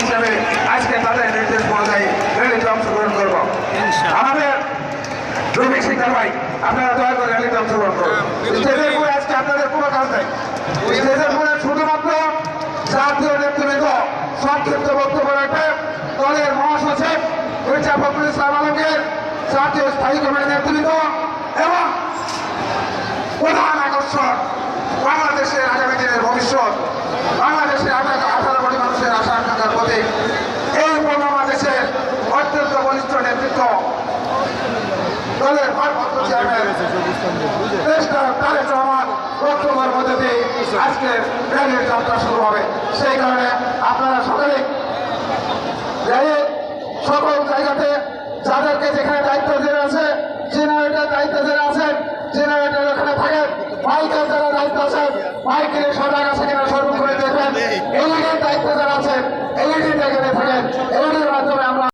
হিসেবে আজকে তাদের নির্দেশ অনুযায়ী র্যালিতে অংশগ্রহণ করব। আমাদের রবি শিকার ভাই আপনারা দয়া করে র্যালিতে অংশগ্রহণ করুন। স্টেজের উপরে আজকে আপনাদের কোনো কাজ নেই। স্টেজের উপরে শুধুমাত্র জাতীয় নেতৃবৃন্দ সংক্ষিপ্ত বক্তব্য রাখবেন। দলের মহাসচিব মির্জা ফখরুল ইসলাম আলমগীর জাতীয় স্থায়ী কমিটির নেতৃবৃন্দ এবং প্রধান আকর্ষণ বক্তব্যের মধ্যে দিয়ে আজকের র্যালির যাত্রা শুরু হবে। সেই কারণে আপনারা সকলে র্যালির সকল জায়গাতে যাদেরকে যেখানে দায়িত্ব দেওয়া আছে জেনারেটর দায়িত্ব দেওয়া আছেন জেনারেটর ওখানে থাকেন মাইকের যারা দায়িত্ব আছেন মাইকের সজাগ আছে কিনা সর্ব করে দেখবেন এলাকার দায়িত্ব যারা